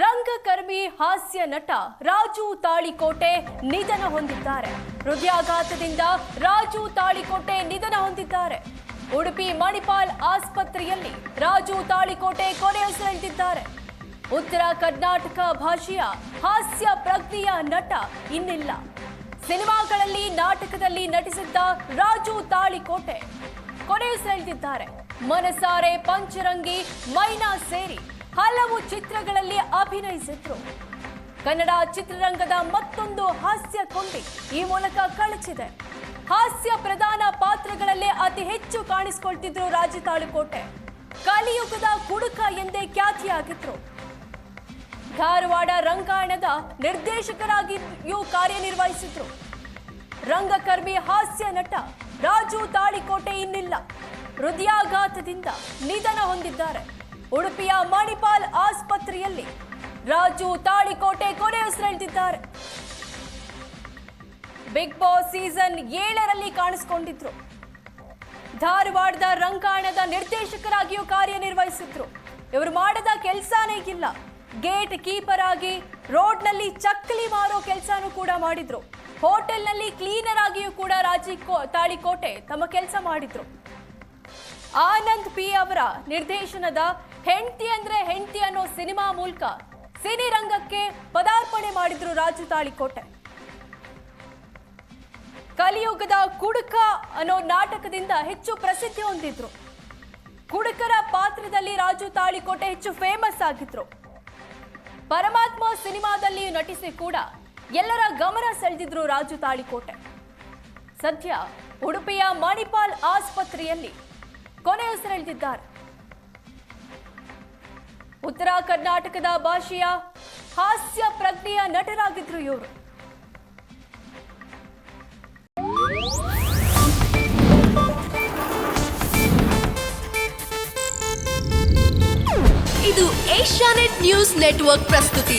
ರಂಗಕರ್ಮಿ ಹಾಸ್ಯ ನಟ ರಾಜು ತಾಳಿಕೋಟೆ ನಿಧನ ಹೊಂದಿದ್ದಾರೆ. ಹೃದಯಾಘಾತದಿಂದ ರಾಜು ತಾಳಿಕೋಟೆ ನಿಧನ ಹೊಂದಿದ್ದಾರೆ. ಉಡುಪಿ ಮಣಿಪಾಲ್ ಆಸ್ಪತ್ರೆಯಲ್ಲಿ ರಾಜು ತಾಳಿಕೋಟೆ ಕೊನೆಯುಸಿರೆಳೆದಿದ್ದಾರೆ ಉತ್ತರ ಕರ್ನಾಟಕ ಭಾಷೆಯ ಹಾಸ್ಯ ಪ್ರಜ್ಞೆಯ ನಟ ಇನ್ನಿಲ್ಲ. ಸಿನಿಮಾಗಳಲ್ಲಿ ನಾಟಕದಲ್ಲಿ ನಟಿಸಿದ್ದ ರಾಜು ತಾಳಿಕೋಟೆ ಕೊನೆಯುಸಿರೆಳೆದಿದ್ದಾರೆ ಮನಸಾರೆ ಪಂಚರಂಗಿ ಮೈನಾ ಸೇರಿ ಹಲವು ಚಿತ್ರಗಳಲ್ಲಿ ಅಭಿನಯಿಸಿದ್ರು. ಕನ್ನಡ ಚಿತ್ರರಂಗದ ಮತ್ತೊಂದು ಹಾಸ್ಯ ಕೊಂಡಿ ಈ ಮೂಲಕ ಕಳಚಿದೆ. ಹಾಸ್ಯ ಪ್ರಧಾನ ಪಾತ್ರಗಳಲ್ಲಿ ಅತಿ ಹೆಚ್ಚು ಕಾಣಿಸಿಕೊಳ್ತಿದ್ರು ರಾಜು ತಾಳಿಕೋಟೆ. ಕಲಿಯುಗದ ಕುಡುಕ ಎಂದೇ ಖ್ಯಾತಿಯಾಗಿದ್ರು. ಧಾರವಾಡ ರಂಗಾಯಣದ ನಿರ್ದೇಶಕರಾಗಿಯೂ ಕಾರ್ಯನಿರ್ವಹಿಸಿದ್ರು. ರಂಗಕರ್ಮಿ ಹಾಸ್ಯ ನಟ ರಾಜು ತಾಳಿಕೋಟೆ ಇನ್ನಿಲ್ಲ. ಹೃದಯಾಘಾತದಿಂದ ನಿಧನ ಹೊಂದಿದ್ದಾರೆ. ಉಡುಪಿಯ ಮಣಿಪಾಲ್ ಆಸ್ಪತ್ರೆಯಲ್ಲಿ ರಾಜು ತಾಳಿಕೋಟೆ ಕೊನೆಯುಸಿರೆಳೆದಿದ್ದಾರೆ ಬಿಗ್ ಬಾಸ್ ಸೀಸನ್ ಏಳರಲ್ಲಿ ಕಾಣಿಸಿಕೊಂಡಿದ್ರು. ಧಾರವಾಡದ ರಂಗಾಯಣದ ನಿರ್ದೇಶಕರಾಗಿಯೂ ಕಾರ್ಯನಿರ್ವಹಿಸಿದ್ರು. ಇವರು ಮಾಡದ ಕೆಲಸನೇ ಇಲ್ಲ. ಗೇಟ್ ಕೀಪರ್ ಆಗಿ ರೋಡ್ನಲ್ಲಿ ಚಕ್ಕಲಿ ಮಾರೋ ಕೆಲಸನೂ ಕೂಡ ಮಾಡಿದ್ರು. ಹೋಟೆಲ್ನಲ್ಲಿ ಕ್ಲೀನರ್ ಆಗಿಯೂ ಕೂಡ ರಾಜಿ ತಾಳಿಕೋಟೆ ತಮ್ಮ ಕೆಲಸ ಮಾಡಿದ್ರು. ಆನಂದ್ ಪಿ ಅವರ ನಿರ್ದೇಶನದ ಹೆಂಡತಿ ಅಂದ್ರೆ ಹೆಂಡತಿ ಅನ್ನೋ ಸಿನಿಮಾ ಮೂಲಕ ಸಿನಿರಂಗಕ್ಕೆ ಪದಾರ್ಪಣೆ ಮಾಡಿದ್ರು ರಾಜು ತಾಳಿಕೋಟೆ. ಕಲಿಯುಗದ ಕುಡುಕ ಅನ್ನೋ ನಾಟಕದಿಂದ ಹೆಚ್ಚು ಪ್ರಸಿದ್ಧಿ ಹೊಂದಿದ್ರು. ಕುಡುಕರ ಪಾತ್ರದಲ್ಲಿ ರಾಜು ತಾಳಿಕೋಟೆ ಹೆಚ್ಚು ಫೇಮಸ್ ಆಗಿದ್ರು. ಪರಮಾತ್ಮ ಸಿನಿಮಾದಲ್ಲಿ ನಟಿಸಿ ಕೂಡ ಎಲ್ಲರ ಗಮನ ಸೆಳೆದಿದ್ರು ರಾಜು ತಾಳಿಕೋಟೆ. ಸದ್ಯ ಉಡುಪಿಯ ಮಣಿಪಾಲ್ ಆಸ್ಪತ್ರೆಯಲ್ಲಿ ಕೊನೆಯುಸಿರೆಳೆದಿದ್ದಾರೆ. ಉತ್ತರ ಕರ್ನಾಟಕದ ಭಾಷೆಯ ಹಾಸ್ಯ ಪ್ರಜ್ಞೆಯ ನಟರಾಗಿದ್ರು ಇವರು. ಇದು ಏಷ್ಯಾನೆಟ್ ನ್ಯೂಸ್ ನೆಟ್ವರ್ಕ್ ಪ್ರಸ್ತುತಿ.